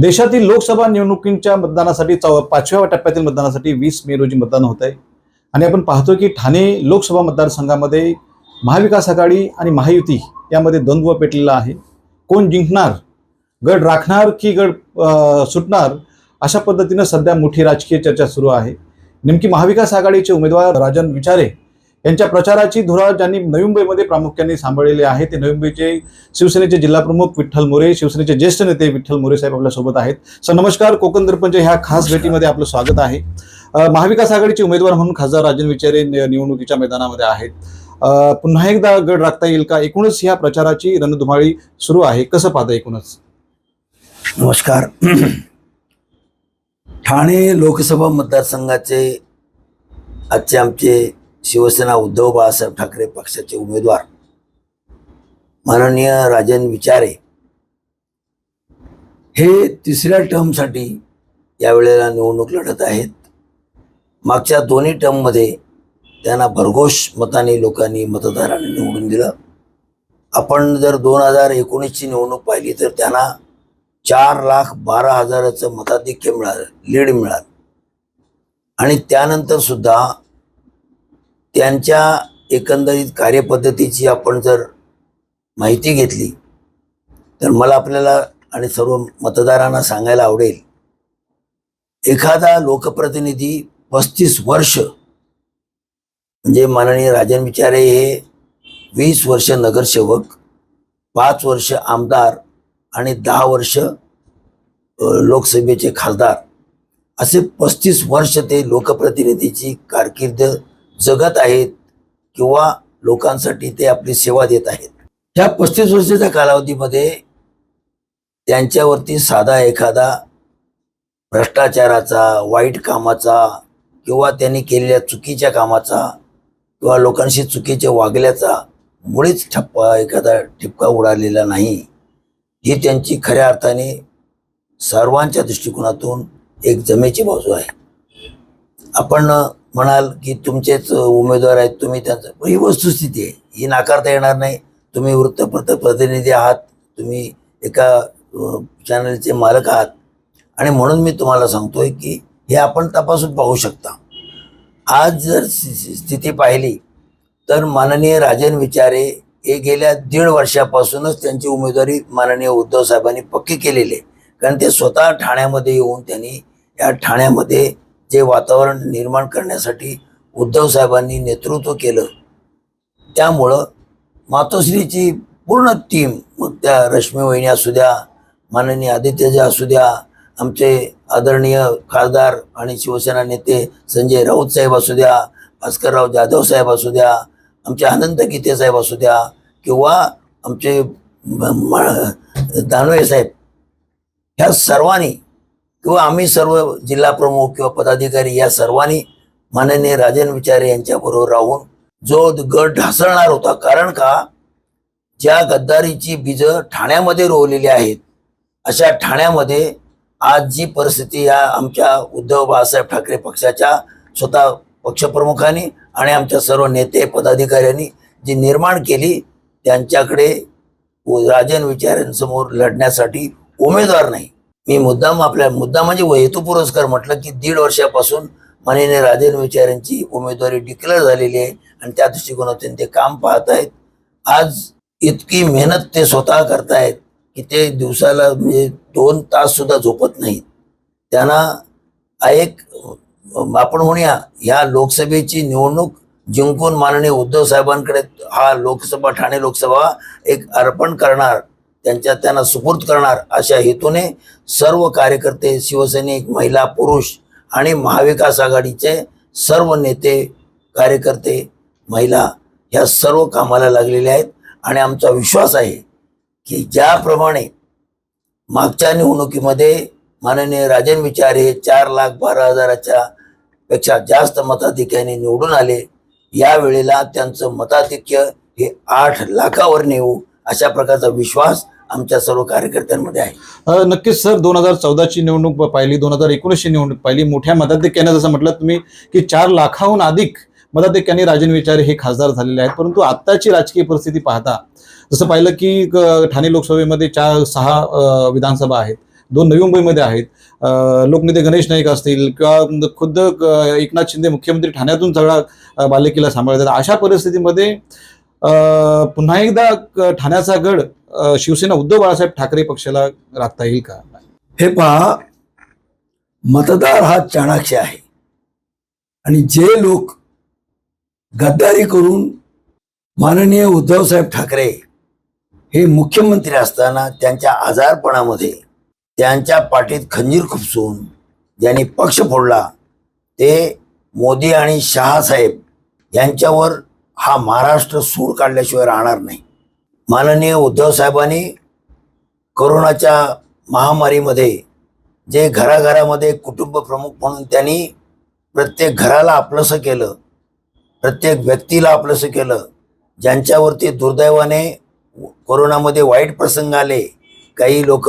देशातील लोकसभा निवडणुकींच्या मतदानासाठी चौ पाचव्या टप्प्यातील मतदानासाठी वीस मे रोजी मतदान होत आहे. आणि आपण पाहतो की ठाणे लोकसभा मतदारसंघामध्ये महाविकास आघाडी आणि महायुती यामध्ये द्वंद्व पेटलेला आहे. कोण जिंकणार गड राखणार की गड सुटणार अशा पद्धतीनं सध्या मोठी राजकीय चर्चा सुरू आहे. नेमकी महाविकास आघाडीचे उमेदवार राजन विचारे यांच्या प्रचाराची धुरा ज्यांनी नवी मुंबईमध्ये प्रामुख्याने सांभाळलेली आहे ते नवी मुंबईचे शिवसेनेचे जिल्हाप्रमुख विठ्ठल मोरे शिवसेनेचे ज्येष्ठ नेते विठ्ठल मोरे साहेब आपल्यासोबत आहेत. सर नमस्कार. कोकण दर्पणच्या ह्या खास भेटीमध्ये आपलं स्वागत आहे. महाविकास आघाडीचे उमेदवार म्हणून खासदार राजन विचारे निवडणुकीच्या मैदानामध्ये आहेत. पुन्हा एकदा गड राखता येईल का? एकूणच ह्या प्रचाराची रणधुमाळी सुरू आहे. कसं पाहता एकूणच? नमस्कार. ठाणे लोकसभा मतदारसंघाचे आजचे आमचे शिवसेना उद्धव बाळासाहेब ठाकरे पक्षाचे उमेदवार. माननीय राजन विचारे. हे तिसऱ्या टर्मसाठी यावेळेला निवडणूक लढत आहेत. मागच्या दोन्ही टर्ममध्ये त्यांना भरघोष मताने लोकांनी मतदारांनी निवडून दिलं. आपण जर दोन हजार एकोणीसची निवडणूक पाहिली तर त्यांना चार लाख बारा हजाराचं मताधिक्य मिळालं लीड मिळालं. आणि त्यानंतर सुद्धा त्यांच्या एकंदरीत कार्यपद्धतीची आपण जर माहिती घेतली तर मला आपल्याला आणि सर्व मतदारांना सांगायला आवडेल एखादा लोकप्रतिनिधी पस्तीस वर्ष म्हणजे माननीय राजन विचारे हे वीस वर्ष नगरसेवक पाच वर्ष आमदार आणि दहा वर्ष लोकसभेचे खासदार असे पस्तीस वर्ष ते लोकप्रतिनिधीची कारकिर्द जगत आहेत किंवा लोकांसाठी ते आपली सेवा देत आहेत. ह्या पस्तीस वर्षाच्या कालावधीमध्ये त्यांच्यावरती साधा एखादा भ्रष्टाचाराचा वाईट कामाचा किंवा त्यांनी केलेल्या चुकीच्या कामाचा किंवा लोकांशी चुकीच्या वागल्याचा मुळीच ठप्पा एखादा ठिपका उडालेला नाही. ही त्यांची खऱ्या अर्थाने सर्वांच्या दृष्टिकोनातून एक जमेची बाजू आहे. आपण म्हणाल की तुमचेच उमेदवार आहेत तुम्ही त्यांचं ही वस्तुस्थिती आहे. ही नाकारता येणार नाही. तुम्ही वृत्तपत्र प्रतिनिधी आहात. तुम्ही एका चॅनलचे मालक आहात. आणि म्हणून मी तुम्हाला सांगतोय की हे आपण तपासून पाहू शकता. आज जर स्थि- स्थिती पाहिली तर माननीय राजन विचारे हे गेल्या दीड वर्षापासूनच त्यांची उमेदवारी माननीय उद्धव साहेबांनी पक्की केलेली आहे. कारण ते स्वतः ठाण्यामध्ये येऊन त्यांनी या ठाण्यामध्ये जे वातावरण निर्माण करण्यासाठी उद्धव साहेबांनी नेतृत्व केलं त्यामुळं मातोश्रीची पूर्ण टीम मग त्या रश्मी वहिनी असू द्या माननीय आदित्यजी असू द्या आमचे आदरणीय खासदार आणि शिवसेना नेते संजय राऊत साहेब असू द्या भास्करराव जाधव साहेब असू द्या आमचे आनंद गीते साहेब असू द्या किंवा आमचे दानवे साहेब ह्या सर्वांनी किंवा आम्ही सर्व जिल्हा प्रमुख किंवा पदाधिकारी या सर्वांनी माननीय राजन विचारे यांच्याबरोबर राहून जो गट ढासळणार होता. कारण का? ज्या गद्दारीची बीजं ठाण्यामध्ये रोवलेली आहेत अशा ठाण्यामध्ये आज जी परिस्थिती या आमच्या उद्धव बाळासाहेब ठाकरे पक्षाच्या स्वतः पक्षप्रमुखांनी आणि आमच्या सर्व नेते पदाधिकाऱ्यांनी जी निर्माण केली त्यांच्याकडे राजन विचारांसमोर लढण्यासाठी उमेदवार नाही. मी मुद्दाम आपल्या मुद्दा म्हणजे हेतू पुरस्कार म्हटलं की दीड वर्षापासून माननीय राजेन विचारांची उमेदवारी डिक्लेअर झालेली आहे आणि त्या दृष्टिकोनातून ते काम पाहत आहेत आज इतकी मेहनत ते स्वतः करतायत की ते दिवसाला म्हणजे दोन तास सुद्धा झोपत नाहीत. त्यांना एक आपण म्हणूया ह्या लोकसभेची निवडणूक जिंकून माननीय उद्धव साहेबांकडे हा लोकसभा ठाणे लोकसभा एक अर्पण करणार त्यांच्या त्यांना सुपूर्द करणार अशा हेतूने सर्व कार्यकर्ते शिवसैनिक महिला पुरुष आणि महाविकास आघाडीचे सर्व नेते कार्यकर्ते महिला ह्या सर्व कामाला लागलेल्या आहेत. आणि आमचा विश्वास आहे की ज्याप्रमाणे मागच्या निवडणुकीमध्ये माननीय राजन विचारे हे चार लाख बारा हजाराच्या पेक्षा जास्त मताधिक्याने निवडून आले. या वेळेला त्यांचं मताधिक्य हे आठ लाखावर नेऊ अशा प्रकारचा विश्वास आमच्या सर्व कार्यकर्त्यांमध्ये आहे. नक्कीच सर. दोन हजार चौदाची निवडणूक पाहिली दोन हजार एकोणीसची निवडणूक पाहिली. मोठ्या मताधिक्याने जसं म्हटलं तुम्ही की चार लाखाहून अधिक मताधिक्याने राजन विचारे हे खासदार झालेले आहेत. परंतु आत्ताची राजकीय परिस्थिती पाहता जसं पाहिलं की ठाणे लोकसभेमध्ये चार सहा विधानसभा आहेत. दोन नवी मुंबईमध्ये आहेत. लोकनेते गणेश नाईक असतील किंवा खुद्द एकनाथ शिंदे मुख्यमंत्री ठाण्यातून सगळा बालेकिल्ला सांभाळतात. अशा परिस्थितीमध्ये पुन्हा एकदा ठाण्याचा गड शिवसेना उद्धव बाळासाहेब ठाकरे पक्षाला राखता येईल का? हे पहा मतदार हा चाणाक्ष आहे. आणि जे लोक गद्दारी करून माननीय उद्धवसाहेब ठाकरे हे मुख्यमंत्री असताना त्यांच्या आजारपणामध्ये त्यांच्या पाठीत खंजीर खुपसून ज्यांनी पक्ष फोडला ते मोदी आणि शहासाहेब यांच्यावर हा महाराष्ट्र सूड काढल्याशिवाय राहणार नाही. माननीय उद्धव साहेबांनी कोरोनाच्या महामारीमध्ये जे घराघरामध्ये कुटुंब प्रमुख म्हणून त्यांनी प्रत्येक घराला आपलंसं केलं प्रत्येक व्यक्तीला आपलंसं केलं ज्यांच्यावरती दुर्दैवाने कोरोनामध्ये वाईट प्रसंग आले काही लोक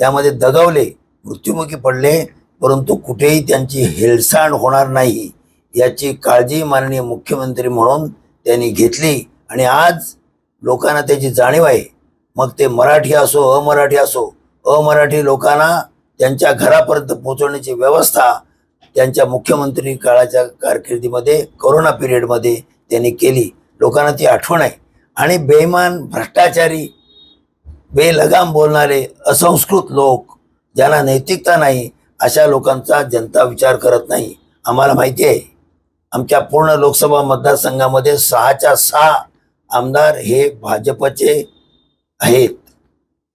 त्यामध्ये दगावले मृत्युमुखी पडले परंतु कुठेही त्यांची हेळसांड होणार नाही याची काळजी माननीय मुख्यमंत्री म्हणून त्यांनी घेतली आणि आज लोकांना त्याची जाणीव आहे. मग ते मराठी असो अमराठी असो अमराठी लोकांना त्यांच्या घरापर्यंत पोहोचवण्याची व्यवस्था त्यांच्या मुख्यमंत्री काळाच्या कारकिर्दीमध्ये कोरोना पिरियडमध्ये त्यांनी केली. लोकांना ती आठवण आहे. आणि बेईमान भ्रष्टाचारी बेलगाम बोलणारे असंस्कृत लोक ज्यांना नैतिकता नाही अशा लोकांचा जनता विचार करत नाही. आम्हाला माहिती आहे. आमच्या पूर्ण लोकसभा मतदारसंघामध्ये सहाच्या सहा आमदार हे भाजपचे आहेत.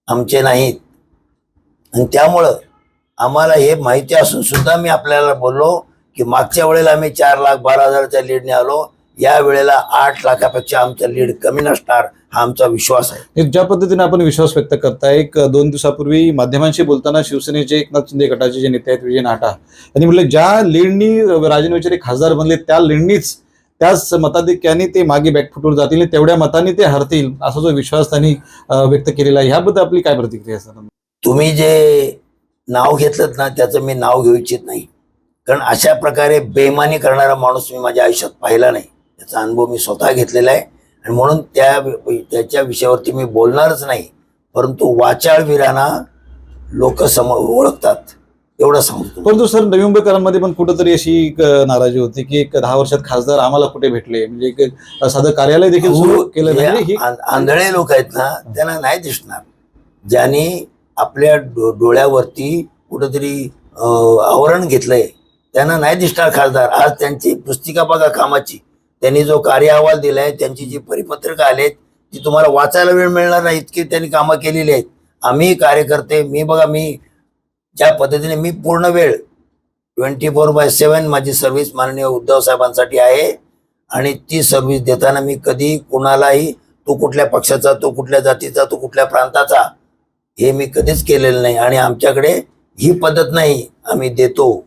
आमचे नाहीत. आणि त्यामुळं आम्हाला हे माहिती असून सुद्धा मी आपल्याला बोललो की मागच्या वेळेला आम्ही चार लाख बारा हजारच्या लीडने आलो. या वेळेला आठ लाखापेक्षा आमचं लीड कमी नसणार. हा आमचा विश्वास आहे. ज्या पद्धतीने आपण विश्वास व्यक्त करताय एक दोन दिवसापूर्वी माध्यमांशी बोलताना शिवसेनेचे एकनाथ शिंदे गटाचे जे नेते आहेत विजय नाटा यांनी म्हटलं ज्या लीडनी राजन विचारे खासदार बनले त्या लीडनीच त्याच मताधिक्याने ते मागे बॅकफुटवर जातील तेवढ्या मताने ते हरतील असा जो विश्वास त्यांनी व्यक्त केलेला आहे. ह्याबद्दल आपली काय प्रतिक्रिया असणार तुम्ही जे नाव घेतलं ना त्याचं मी नाव घेऊ इच्छित नाही. कारण अशा प्रकारे बेमानी करणारा माणूस मी माझ्या आयुष्यात पाहिला नाही. त्याचा अनुभव मी स्वतः घेतलेला आहे. आणि म्हणून त्या त्याच्या विषयावरती मी बोलणारच नाही परंतु वाचाळवीरांना लोक सम ओळखतात. एवढं सांगतो परंतु सर नवी मुंबईकरांमध्ये पण कुठंतरी अशी एक नाराजी होती की एक दहा वर्षात खासदार आम्हाला कुठे भेटले? म्हणजे एक साधं कार्यालय देखील सुरू केलं आंधळे लोक आहेत ना त्यांना नाही दिसणार. ज्यांनी आपल्या डोळ्यावरती कुठंतरी आवरण घेतलंय त्यांना नाही दिसणार खासदार. आज त्यांची पुस्तिका बघा कामाची. त्यांनी जो कार्य अहवाल दिलाय त्यांची जी परिपत्रकं आलेत ती तुम्हाला वाचायला वेळ मिळणार नाही इतकी त्यांनी कामं केलेली आहेत. आम्ही कार्यकर्ते मी बघा मी ज्या पद्धतीने मी पूर्ण वेळ ट्वेंटी फोर बाय सेवन माझी सर्व्हिस माननीय उद्धव साहेबांसाठी आहे आणि ती सर्व्हिस देताना मी कधी कुणालाही तो कुठल्या पक्षाचा तो कुठल्या जातीचा तो कुठल्या प्रांताचा हे मी कधीच केलेलं नाही आणि आमच्याकडे ही पद्धत नाही आम्ही देतो.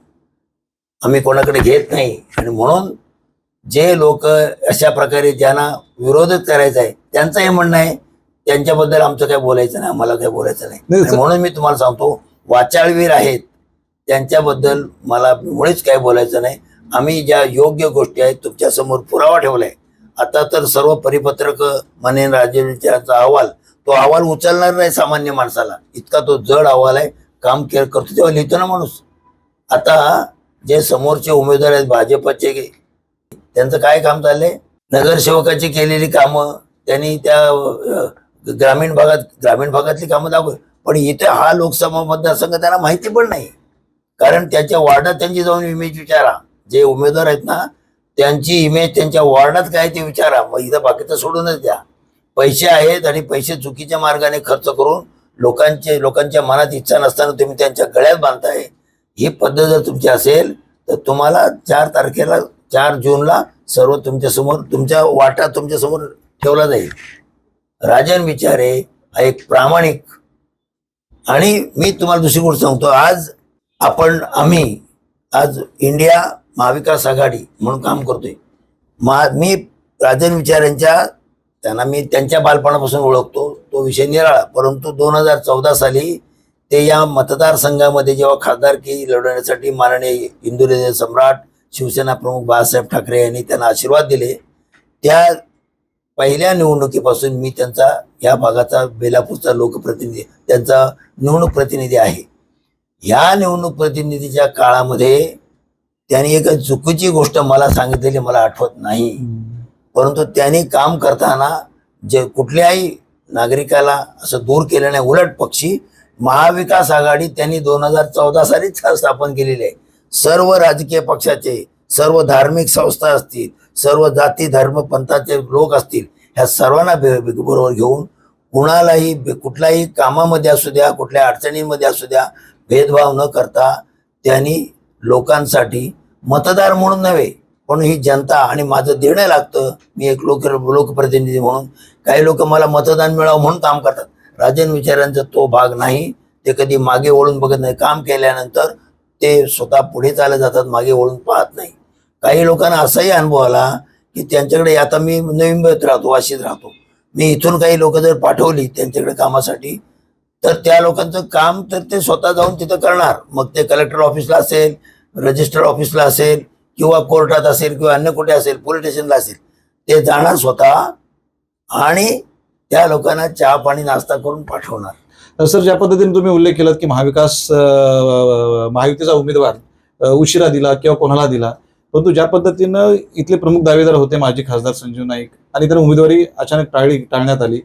आम्ही कोणाकडे घेत नाही आणि म्हणून जे लोक अशा प्रकारे ज्यांना विरोधच करायचा आहे त्यांचं हे म्हणणं आहे त्यांच्याबद्दल आमचं काय बोलायचं नाही आम्हाला काय बोलायचं नाही. म्हणून मी तुम्हाला सांगतो वाचाळवीर आहेत त्यांच्याबद्दल मला मुळीच काय बोलायचं नाही. आम्ही ज्या योग्य गोष्टी आहेत तुमच्यासमोर पुरावा ठेवलाय. आता तर सर्व परिपत्रक माने राजेंचा अहवाल तो अहवाल उचलणार नाही सामान्य माणसाला. इतका तो जड अहवाल आहे काम के करतो तेव्हा लिहितो ना माणूस. आता जे समोरचे उमेदवार आहेत भाजपचे त्यांचं काय काम चाललंय? नगरसेवकाची केलेली कामं त्यांनी त्या ग्रामीण भागात ग्रामीण भागातली कामं दाखवली पण इथे हा लोकसभा मतदारसंघ त्यांना माहिती पण नाही. कारण त्यांच्या वार्डात त्यांची जाऊन इमेज विचारा. जे उमेदवार आहेत ना त्यांची इमेज त्यांच्या वार्डात काय ते विचारा. मग इथं बाकीचं सोडूनच द्या. पैसे आहेत आणि पैसे चुकीच्या मार्गाने खर्च करून लोकांचे लोकांच्या मनात इच्छा नसताना तुम्ही त्यांच्या गळ्यात बांधताय. ही पद्धत जर तुमची असेल तर तुम्हाला चार तारखेला चार जूनला सर्व तुमच्यासमोर तुमच्या वाटा तुमच्यासमोर ठेवला जाईल. राजन विचारे हा एक प्रामाणिक आणि मी तुम्हाला दुसरी गोष्ट सांगतो आज आपण आम्ही आज इंडिया महाविकास आघाडी म्हणून काम करतोय. मा मी राजन विचारांच्या त्यांना मी त्यांच्या बालपणापासून ओळखतो तो विषय निराळा परंतु दोन हजार चौदा साली ते या मतदारसंघामध्ये जेव्हा खासदारकी लढवण्यासाठी माननीय हिंदू सम्राट शिवसेना प्रमुख बाळासाहेब ठाकरे यांनी त्यांना आशीर्वाद दिले. त्या पहिल्या निवडणुकीपासून मी त्यांचा या भागाचा बेलापूरचा लोकप्रतिनिधी त्यांचा निवडणूक प्रतिनिधी आहे. या निवडणूक प्रतिनिधीच्या काळामध्ये त्यांनी एक चुकीची गोष्ट मला सांगितलेली मला आठवत नाही. परंतु त्यांनी काम करताना जे कुठल्याही नागरिकाला असं दूर केलं नाही उलट पक्षी महाविकास आघाडी त्यांनी दोन हजार चौदा सालीच स्थापन केलेली आहे. सर्व राजकीय पक्षाचे सर्व धार्मिक संस्था असतील सर्व जाती धर्म पंथाचे लोक असतील ह्या सर्वांना बरोबर घेऊन कुणालाही कुठल्याही कामामध्ये असू द्या कुठल्या अडचणीमध्ये असू द्या भेदभाव न करता त्यांनी लोकांसाठी मतदार म्हणून नव्हे पण ही जनता आणि माझं देणं लागतं. मी एक लोक लोकप्रतिनिधी म्हणून. काही लोक मला मतदान मिळावं म्हणून काम करतात. राजन विचारांचा तो भाग नाही. ते कधी मागे वळून बघत नाही. काम केल्यानंतर ते स्वतः पुढे चालत जातात मागे वळून पाहत नाही. काही लोकांना असाही अनुभव आला की त्यांच्याकडे आता मी नवी मुंबईत राहतो वाशीत राहतो. मी इथून काही लोक जर पाठवली त्यांच्याकडे कामासाठी तर त्या लोकांचं काम तर ते स्वतः जाऊन तिथं करणार. मग ते कलेक्टर ऑफिसला असेल रजिस्टर ऑफिसला असेल किंवा कोर्टात असेल किंवा अन्य कुठे असेल पोलीस स्टेशनला असेल ते जाणार स्वतः आणि त्या लोकांना चहा पाणी नाश्ता करून पाठवणार. सर ज्या पद्धतीने तुम्ही उल्लेख केलात की महाविकास महायुतीचा उमेदवार उशिरा दिला किंवा कोणाला दिला परंतु ज्या पद्धतीनं इथले प्रमुख दावेदार होते माजी खासदार संजीव नाईक आणि त्यांना उमेदवारी अचानक टाळली टाळण्यात आली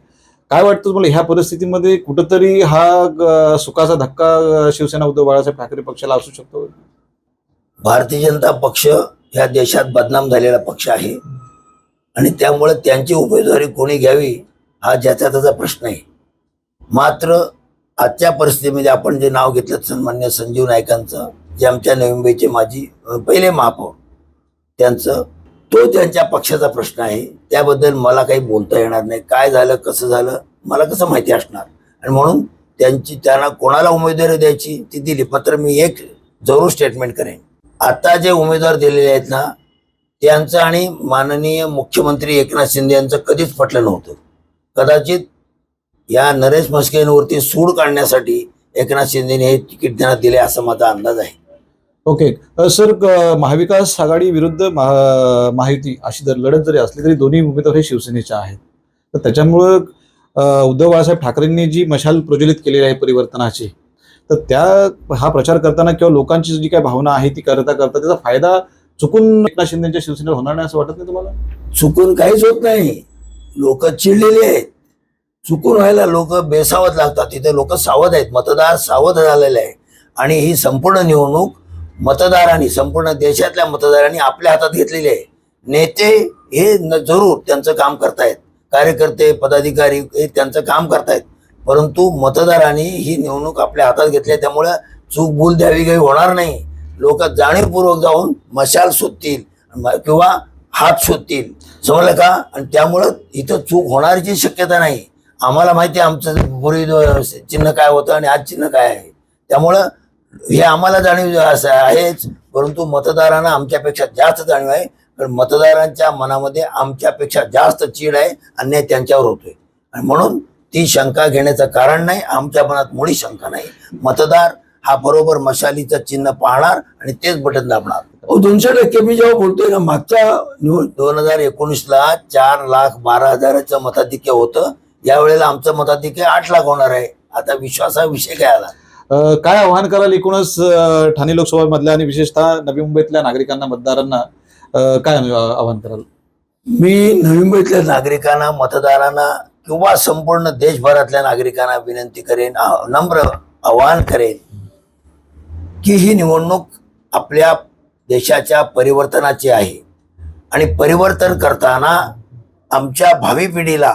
काय वाटतं तुम्हाला ह्या परिस्थितीमध्ये कुठंतरी हा सुखाचा धक्का शिवसेना उद्धव बाळासाहेब ठाकरे पक्षाला असू शकतो? भारतीय जनता पक्ष ह्या देशात बदनाम झालेला पक्ष आहे. आणि त्यामुळे त्यांची उमेदवारी कोणी घ्यावी हा ज्याचा त्याचा प्रश्न आहे. मात्र आजच्या परिस्थितीमध्ये आपण जे नाव घेतलं सन्मान्य संजीव नाईकांचं जे आमच्या नवी मुंबईचे माजी पहिले महापौर त्यांचं तो त्यांच्या पक्षाचा प्रश्न आहे. त्याबद्दल मला काही बोलता येणार नाही. काय झालं कसं झालं मला कसं माहिती असणार? आणि म्हणून त्यांची त्यांना कोणाला उमेदवारी द्यायची ती दिली. मात्र मी एक जरूर स्टेटमेंट करेन. आता जे उमेदवार दिलेले आहेत ना त्यांचं आणि माननीय मुख्यमंत्री एकनाथ शिंदे यांचं कधीच पटलं नव्हतं. कदाचित या नरेश मस्केंवरती सूड काढण्यासाठी एकनाथ शिंदेने हे तिकीट त्यांना दिले असा माझा अंदाज आहे. ओके. सर महाविकास आघाडी विरुद्ध महा- महायुती अशी जर लढत जरी असली तरी दोन्ही उमेदवार हे शिवसेनेचे आहेत. तर त्याच्यामुळं उद्धव बाळासाहेब ठाकरेंनी जी मशाल प्रज्वलित केलेली आहे परिवर्तनाची तर त्या हा प्रचार करताना किंवा लोकांची जी काय भावना आहे ती करता करता त्याचा फायदा चुकून एकनाथ शिंदेच्या शिवसेनेला होणार नाही असं वाटत नाही तुम्हाला? चुकून काहीच होत नाही. लोक चिडलेली आहेत. चुकून व्हायला लोक बेसावत लागतात. तिथे लोक सावध आहेत. मतदार सावध झालेले आहे आणि ही संपूर्ण निवडणूक मतदारांनी संपूर्ण देशातल्या मतदारांनी आपल्या हातात घेतलेली आहे. नेते हे न- जरूर त्यांचं काम करतायत. कार्यकर्ते पदाधिकारी हे त्यांचं काम करतायत. परंतु मतदारांनी ही निवडणूक आपल्या हातात घेतली आहे. त्यामुळे चूक भूल द्यावी काही होणार नाही. लोक जाणीवपूर्वक जाऊन मशाल शोधतील किंवा हात शोधतील समजलं का? आणि त्यामुळं इथं चूक होणारची शक्यता नाही. आम्हाला माहिती आहे आमचं पूर्वी चिन्ह काय होतं आणि आज चिन्ह काय आहे. त्यामुळं हे आम्हाला जाणीव असं आहेच परंतु मतदारांना आमच्यापेक्षा जास्त जाणीव आहे. कारण मतदारांच्या मनामध्ये आमच्यापेक्षा जास्त चीड आहे अन्याय त्यांच्यावर होतोय. आणि म्हणून ती शंका घेण्याचं कारण नाही आमच्या मनात मुळी शंका नाही. मतदार हा बरोबर मशालीचं चिन्ह पाहणार आणि तेच बटन दाबणार. दोनशे टक्के मी जेव्हा बोलतोय ना मागच्या दोन हजार एकोणीसला चार लाख बारा हजाराचं मताधिक्य होतं. यावेळेला आमचं मताधिक्य आठ लाख होणार आहे. आता विश्वासा विषय काय आला? काय आव्हान कराल एकूणच ठाणे लोकसभा मधल्या आणि विशेषतः नवी मुंबईतल्या नागरिकांना मतदारांना काय आव्हान कराल? मी नवी मुंबईतल्या नागरिकांना मतदारांना किंवा संपूर्ण देशभरातल्या नागरिकांना विनंती करेन नम्र आवाहन करेन की ही निवडणूक आपल्या देशाच्या परिवर्तनाची आहे. आणि परिवर्तन करताना आमच्या भावी पिढीला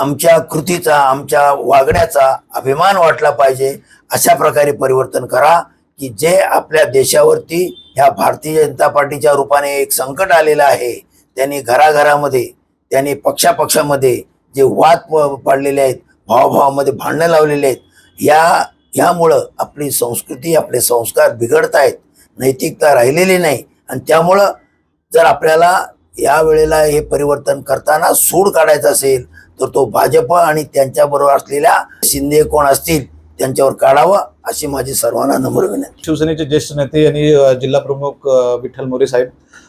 आमच्या कृतीचा आमच्या वागण्याचा अभिमान वाटला पाहिजे अशा प्रकारे परिवर्तन करा की जे आपल्या देशावरती ह्या भारतीय जनता पार्टीच्या रूपाने एक संकट आलेलं आहे त्यांनी घराघरामध्ये त्यांनी पक्षापक्षामध्ये जे वाद प- पडलेले आहेत भावाभावामध्ये भांडणं लावलेले आहेत या ह्यामुळं आपली संस्कृती आपले संस्कार बिघडत आहेत नैतिकता राहिलेली नाही आणि त्यामुळं जर आपल्याला या वेळेला हे परिवर्तन करताना सूड काढायचं असेल तर तो भाजप आणि त्यांच्याबरोबर असलेल्या शिंदे कोण असतील त्यांच्यावर काढावं अशी माझी सर्वांना नम्र विनंती. शिवसेनेचे ज्येष्ठ नेते आणि जिल्हा प्रमुख विठ्ठल मोरे साहेब.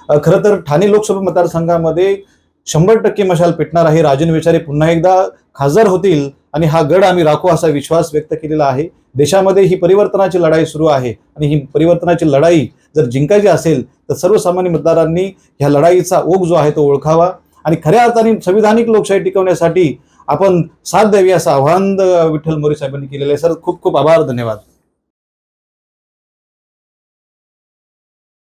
अ, खरं तर ठाणे लोकसभा मतदारसंघामध्ये शंभर टक्के मशाल पेटणार आहे. राजन विचारे पुन्हा एकदा खासदार होतील आणि हा गड आम्ही राखू असा विश्वास व्यक्त केलेला आहे. देशामध्ये ही परिवर्तनाची लढाई सुरू आहे आणि ही परिवर्तनाची लढाई जर जिंकायची असेल तर सर्वसामान्य मतदारांनी ह्या लढाईचा ओघ जो आहे तो ओळखावा. आणि खऱ्या अर्थाने संविधानिक लोकशाही टिकवण्यासाठी आपण साथ द्यावी असं आव्हान विठ्ठल मोरे साहेबांनी केलेलं आहे. सर खूप खूप आभार धन्यवाद.